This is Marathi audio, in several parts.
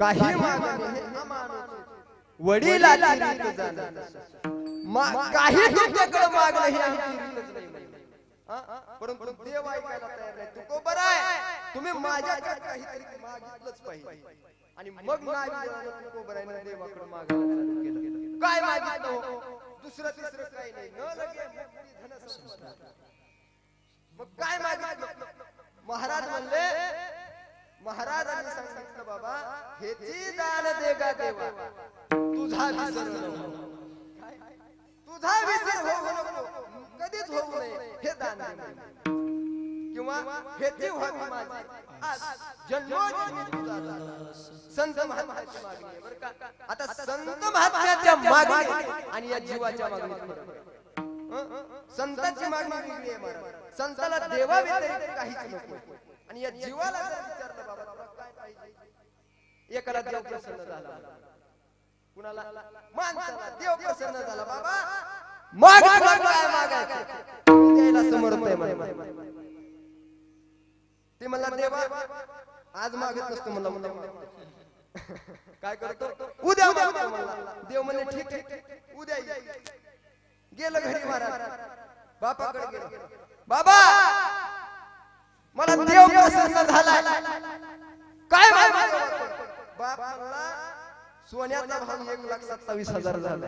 काही मा- काही तुमच्याकडे मागणं हे? परंतु देव ऐकायला तयार नाही तू बरा आहे. तुम्ही माझ्याकडे काहीतरी मागितलंच पाहिजे. आणि मग नाही तू बरा आहे देवाकडे मागायला काय मागितलं? दुसरं तिसरं काही नाही. न लगे. मग काय मागितलं? महाराज म्हणले महाराजांनी सांगितलं बाबा हेची दान दे गा देवा. तुझा विसर. तुझा विसर होऊ नको. कधीच होऊ नये. हे दान. किंवा हेची व्हावी माझी. आज जन्मोजन्मी तुझा दान. संत महात्म्याची मागणी आहे. बरं का? आता संत महात्म्याच्या मागणी आणि या जीवाच्या. हं? संतांची मागणी वेगळी आहे महाराज. संताला देवा व्यतिरिक्त काहीच नको. आणि या जीवाला जर विचारलं बाबा तुला काय पाहिजे? एकाला देव प्रसन्न झाला. कुणाला? माणसाला देव प्रसन्न झाला. बाबा माग काय मागायचं? द्यायला समर्थ आहे ते म्हणला देवा आज मागत नसतो म्हणला म्हणला काय करतो? उद्या म्हणला. देव म्हणले ठीक ठीक उद्या गेलं घरी महाराज. बापाकडे गेलं. बाबा मला देव प्रसन्न झालाय. काय माहिती? बाप म्हणला सोन्याचा भाव एक लाख सत्तावीस हजार झाला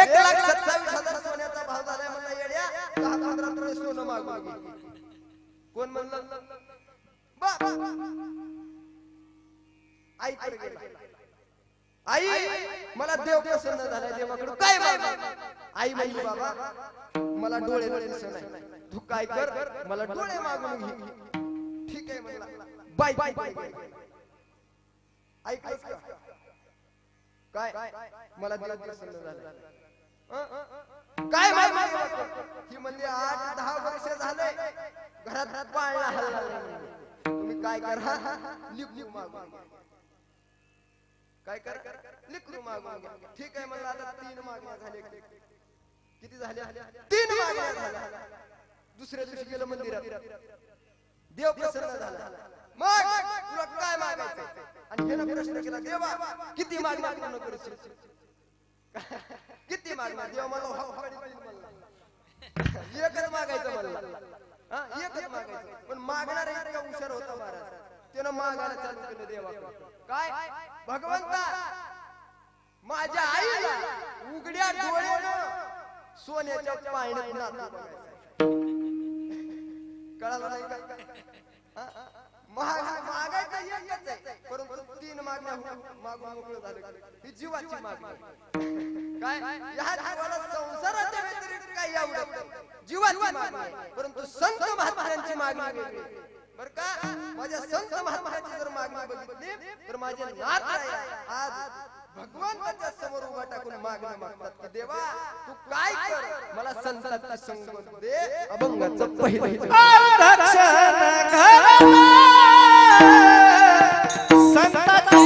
एक लाख सत्तावीस हजार सोन्याचा भाव झालाय म्हणला येड्या दहा पंधरा तोळे सोनं मागू घे. कोण म्हणलं? आई आई मला देव प्रसन्न झालाय देवाकडून. काय आई म्हणली बाबा मला डोळे दिसत नाही. तू काय कर मला डोळे मागून घे. ठीक आहे म्हणला. बाय बाय बाय ऐकलंस का? काय? मला देव प्रसन्न झालाय हं? काय मागू ही म्हणजे आठ दहा वर्ष झाले. घरात पाळणा हल्ला. तुम्ही काय करा लिप लिप मागून. काय कर? लिकरू मागून ठीक आहे म्हणलं आता तीन मागण्या झाल्या किती झाल्या? तीन मागण्या झाल्या. दुसऱ्या दिवशी गेलं मंदिरात. देव प्रसन्न झाला. मग तुला काय मागायचं? आणि ह्यानं प्रश्न केला देवा किती मागण्या पूर्ण करशील? किती मागण्या देवा मला हो, हो, म्हणला. एकच मागायचं हा, एकच मागायचं. पण मागणार इतका हुशार होता महाराज. त्यानं मागायला चालू केलं देवाकडे. काय? भगवंता माझ्या आईला उघड्या डोळ्यानं सोन्याच्या बघायचं. कळालं नाही का? मागायचं एकच आहे. परंतु तीन मागण्या हो- मागून मोकळं झालं. ही जीवाची मागणी. काय? ह्या जीवाला संसाराच्या व्यतिरिक्त काही आवडत जीवाची मागणी परंतु संत महात्म्यांची मागणी वेगळी बर का? माझ्या संत महात्म्याची जर मागणी बघितली तर माझे नाथ आज भगवंताच्या समोर उभा टाकून मागणं मागतात की देवा? तू काय कर? मला संतांची संगत दे. अभंगाचं पहिलं संताची.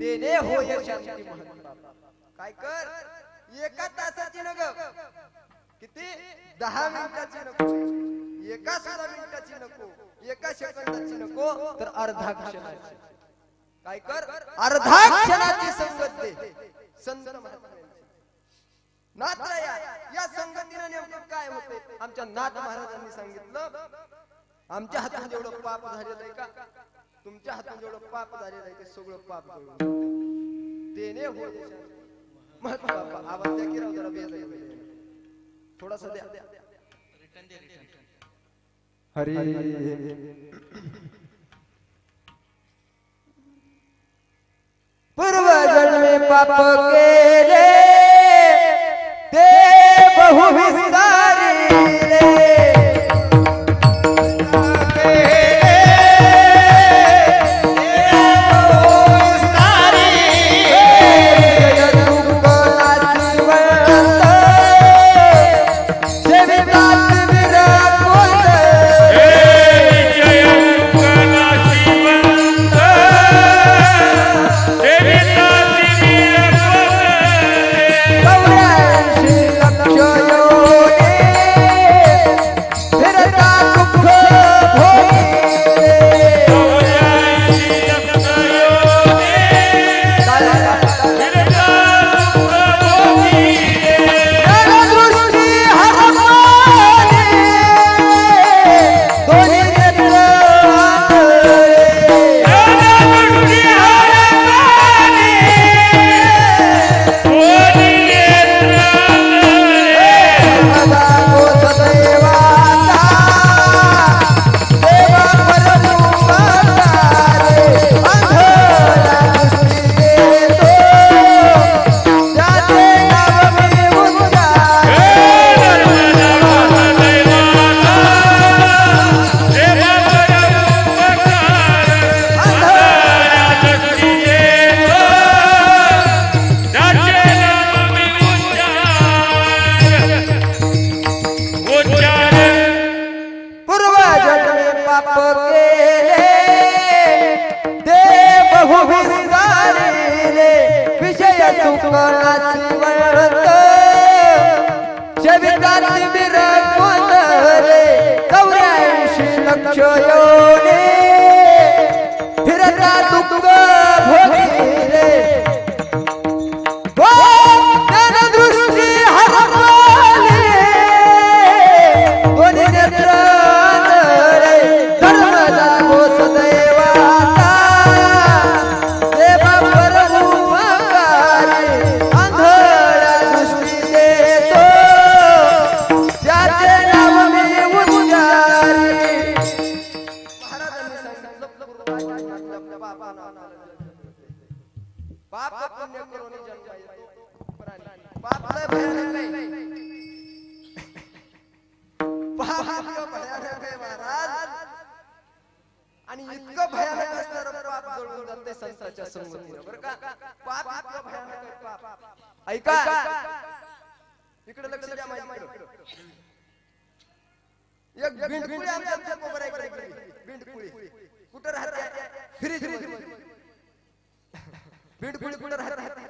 हो काय कर? एका तासाची नग. किती? दहा मिनिटाची नको. एका सुद्धा मिनिटाची नको. एका सेकंदाची नको. तर अर्धा क्षणाची. काय कर? अर्धा क्षणाची संगत दे. संत महात्म्यांची. या संगतीनं नेमकं काय होते आमच्या नाथ महाराजांनी सांगितलं. आमच्या हातात एवढं पाप झालेलं आहे का? तुमच्या हातून जेवढं पाप झालेलं आहे ते सगळं पाप. तेने हो. मत बापा आवाज द्या की राव जरा बेल आहे. थोडासा द्या. हरी. पूर्व जन्मे पाप केले. विषय सुखनाची वळत पाप पुण्य करून जन्म येतो. पाप लय भयानक आहे. पाप इतकं भयानक आहे महाराज. आणि इतकं भयानक असणारं पाप जळून जाते संतांच्या संमतीनं बरं का? पाप इतकं भयानक आहे पाप. ऐका. इकडे लक्ष द्या माझ्याकडे. एक बिंडकुळी आमच्या कोपऱ्याकडे गेली. बिंडकुळी कुठं राहते? फ्रीज कुठं राहते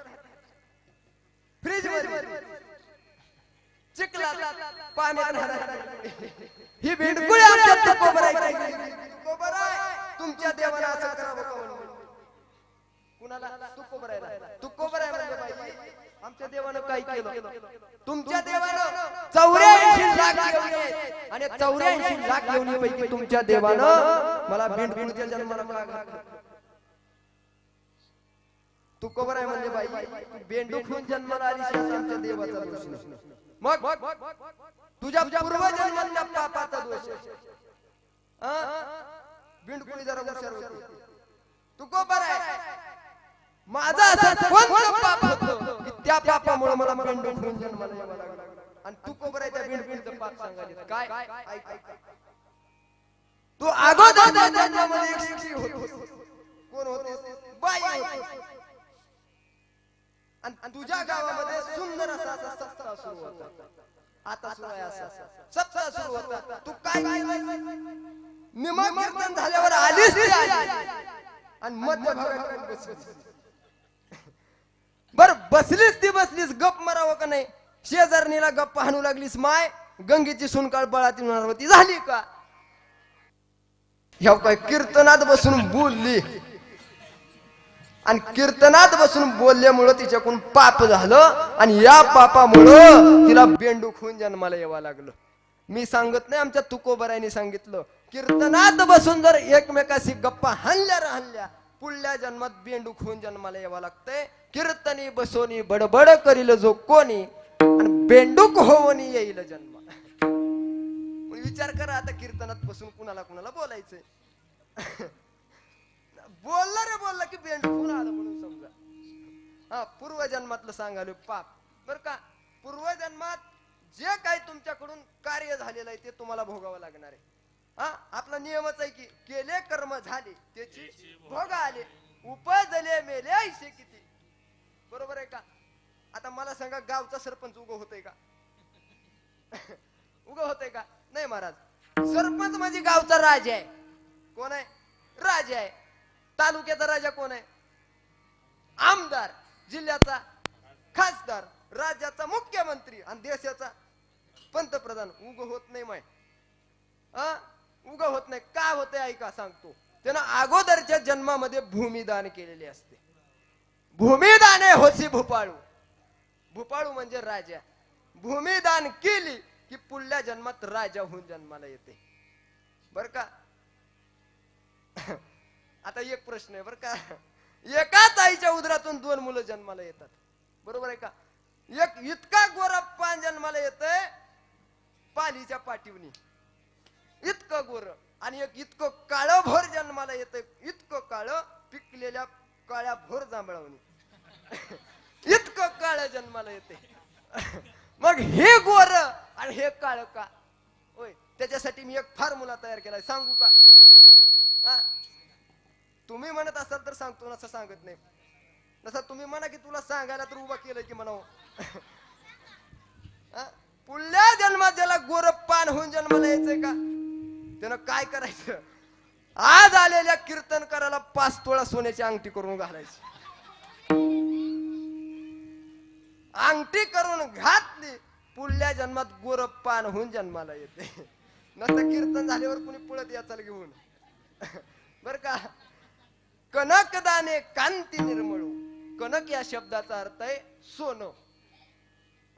फ्रीजमध्ये. चिखलात पाण्यात राहते ही आमच्या आहे. तुमच्या देवाला असं करावं का म्हणून? कुणाला? तू कोबर आहे ना? तू कोबर आहे म्हणजे बाई. आमच्या देवानं काय केलं? तुमच्या देवानं चौऱ्याऐंशी लाख. आणि चौऱ्याऐंशी लाख घेऊन पैकी तुमच्या देवानं मला बिंड बिंडच्या जन्माला घातलं? तू कोबर आहे म्हणजे बाई तू बेंडू खून जन्माला आली आमच्या देवाचा दोष. मग तुझ्या पूर्वजन्मातल्या पापाचा दोष? बिंडकुळी जरा हुशार होती. तू कोबर आहे. माझा असं कोणतं पाप होतं? की त्या पापामुळे मला बेंडू खून जन्माला यावं लागलं. आणि तू कोबर आहे त्या बिंड बिंडचं पाप सांगायचं. काय. तू अगोदर जन्मामध्ये एक स्त्री होती. कोण होते? बाई आणि तुझ्या गावामध्ये सुंदर असा असा सप्ताह सुरू होता. आता सुरू आहे असा सप्ताह. सुरू होता. तू काय निम कीर्तन झाल्यावर आलीस आणि मध्य भागात बर बसलीस ती बसलीस. गप मरावं का नाही? शेजारणीला गप्प हाणू लागलीस. माय गंगेची सुनकाळ बळाती होणार होती. झाली का? ह्या काय कीर्तनात बसून बोलली. आणि कीर्तनात बसून बोलल्यामुळं तिच्याकडून पाप झालं आणि या पापामुळं तिला बेंडूक होऊन जन्माला यावं लागलं. मी सांगत नाही आमच्या तुकोबरायने सांगितलं. कीर्तनात बसून जर एकमेकाशी गप्पा हल्ल्या रे पुढल्या जन्मात बेंडूक होऊन जन्माला यावं लागतंय. कीर्तनी बसोनी बडबड करील जो कोणी आणि बेंडूक होऊन येईल जन्म. विचार करा आता कीर्तनात बसून कुणाला कुणाला बोलायचंय. बोलला रे बोलला की बेंड आलं म्हणून समजा. हा पूर्वजन्मातलं सांगालो पाप. बर का? पूर्वजन्मात जे काही तुमच्याकडून कार्य झालेलं आहे ते तुम्हाला भोगावं लागणार आहे. हा आपला नियमच आहे की केले कर्म झाले त्याची भोग आले उपजले मेले ऐसे किती. बरोबर आहे का? आता मला सांगा गावचा सरपंच उगं होतय का? उगं होतंय का? नाही महाराज. सरपंच म्हणजे गावचा राजा आहे. कोण आहे? राजा आहे. तालुक्याचा राजा कोण आहे? आमदार जिल्ह्याचा खासदार राज्याचा मुख्यमंत्री आणि देशाचा पंतप्रधान. उग होत नाही माय. उग होत नाही. का होत ऐका सांगतो? त्यानं अगोदरच्या जन्मामध्ये भूमिदान केलेले असते. भूमिदाने होसी भूपाळू. भूपाळू म्हणजे राजा. भूमिदान केली की पुढल्या जन्मात राजा होऊन जन्माला येते. बर का? आता एक प्रश्न आहे बर का. एकाच आईच्या उदरातून दोन मुलं जन्माला येतात. बरोबर आहे का? एक इतका गोरा पान जन्माला येत पालीच्या पाठीवनी. इतकं गोर आणि एक इतकं काळं भोर जन्माला येतंय. इतकं काळ पिकलेल्या काळ्या भोर जांभळावनी. इतकं काळ जन्माला येते मग हे गोर आणि हे काळ का? होय त्याच्यासाठी मी एक फॉर्म्युला तयार केलाय. सांगू का? तुम्ही म्हणत असाल तर सांगतो असं सांगत नाही. जसं तुम्ही म्हणा की तुला सांगायला तर उभा केलं की म्हणा पुढल्या जन्मात ज्याला गोरप्पान होऊन जन्माला यायचंय का? त्यानं काय करायचं? आज आलेल्या कीर्तन करायला पाच तोळा सोन्याची अंगठी करून घालायची. अंगठी करून घातली पुढल्या जन्मात गोरप्पान होऊन जन्माला येते. नंतर कीर्तन झाल्यावर कुणी पळत याचाल घेऊन? बर का? कनकदाने कांती निर्मळू. कनक या शब्दाचा अर्थ आहे सोनं.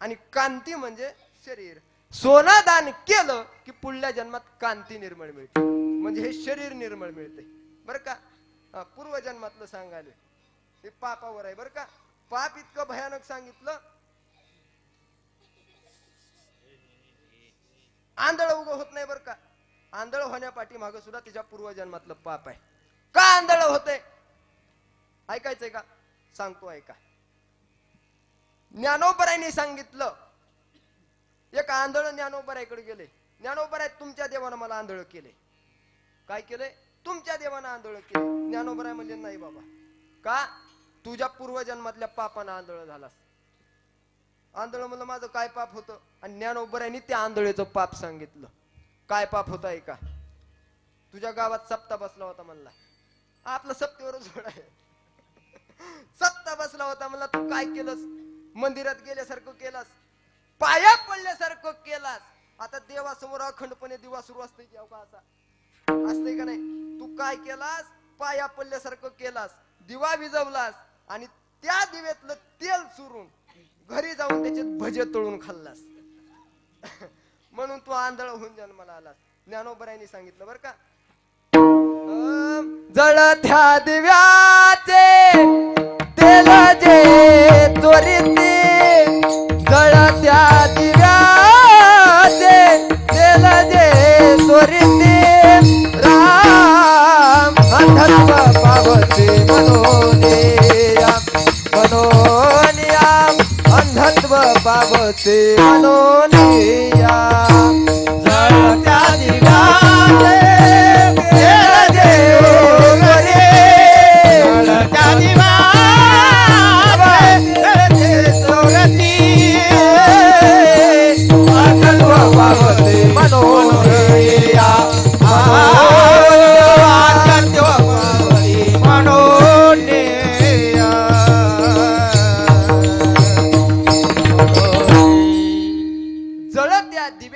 आणि कांती म्हणजे शरीर. सोनं दान केलं की पुढल्या जन्मात कांती निर्मळ मिळते. म्हणजे हे शरीर निर्मळ मिळते. बर का? पूर्व जन्मातलं सांगायला. हे पापावर आहे बर का? पाप इतकं भयानक सांगितलं. आंधळ उगं होत नाही बर का? आंधळ होण्यापाठी माग सुद्धा तिच्या पूर्वजन्मातलं पाप आहे. का आंधळ ऐकायचंय का? सांगतो ऐका. ज्ञानोबरायने सांगितलं. एक आंधळ ज्ञानोबरायकडे गेले. ज्ञानोबराय तुमच्या देवानं मला आंधळ केले. काय केलंय तुमच्या देवानं आंधळ केले. ज्ञानोपराय म्हणजे नाही बाबा. का? तुझ्या पूर्वजन्मातल्या पापानं आंधळ झालास. आंधळ म्हणलं माझं काय पाप होतं? आणि ज्ञानोबरायने त्या आंधळेचं पाप सांगितलं. काय पाप होतं ऐका. तुझ्या गावात सप्ता बसला होता म्हणला. आपलं सप्तेवरच आहे. सप्ता बसला होता म्हणला तू काय केलंस? मंदिरात गेल्यासारखं केलास? पाया पडल्यासारखं केलास? आता देवासमोर अखंडपणे दिवा सुरू असते की असा. असते का नाही? तू काय केलास? पाया पडल्यासारखं केलास. दिवा विजवलास आणि त्या दिव्यातलं तेल चुरून घरी जाऊन त्याच्यात भजे तळून खाल्लास. म्हणून तू आंधळ होऊन जन्माला आलास. ज्ञानोबरायने सांगितलं बरं का? जळथ्या दिव्याचे तेल जे त्वरिती जळत्या दिव्याचे तेल जे त्वरिती राम अंधत्व पावते मनोनिया मनोनिया अंधत्व पावते मनोनिया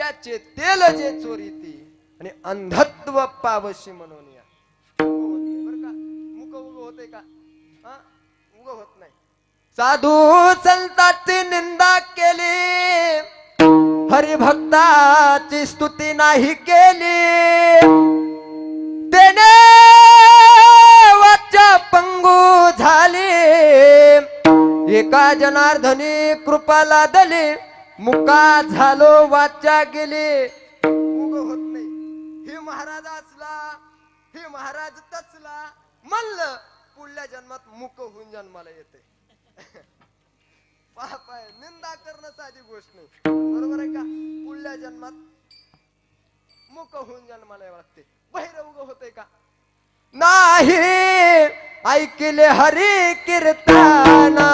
त्याचे तेल जे चोरीती आणि अंधत्व पावशी म्हणून या. का? उग होते का? हा? उग होत नाही. साधू संतांची निंदा केली. हरिभक्ताची स्तुती नाही केली. त्याने वाचा पंगू झाली. एका जनार्दनी कृपा लादली मुका झालो वाचा गेले. उग होत नाही. हे महाराज असला हे महाराज तचला म्हणलं पुढल्या जन्मात मुक होऊन जन्माला येते. पाप आहे निंदा करणं साधी गोष्ट नाही. बरोबर आहे का? पुढल्या जन्मात मुक होऊन जन्माला लागते. बहिर उग होते का? नाही. ऐकले हरी कीर्तना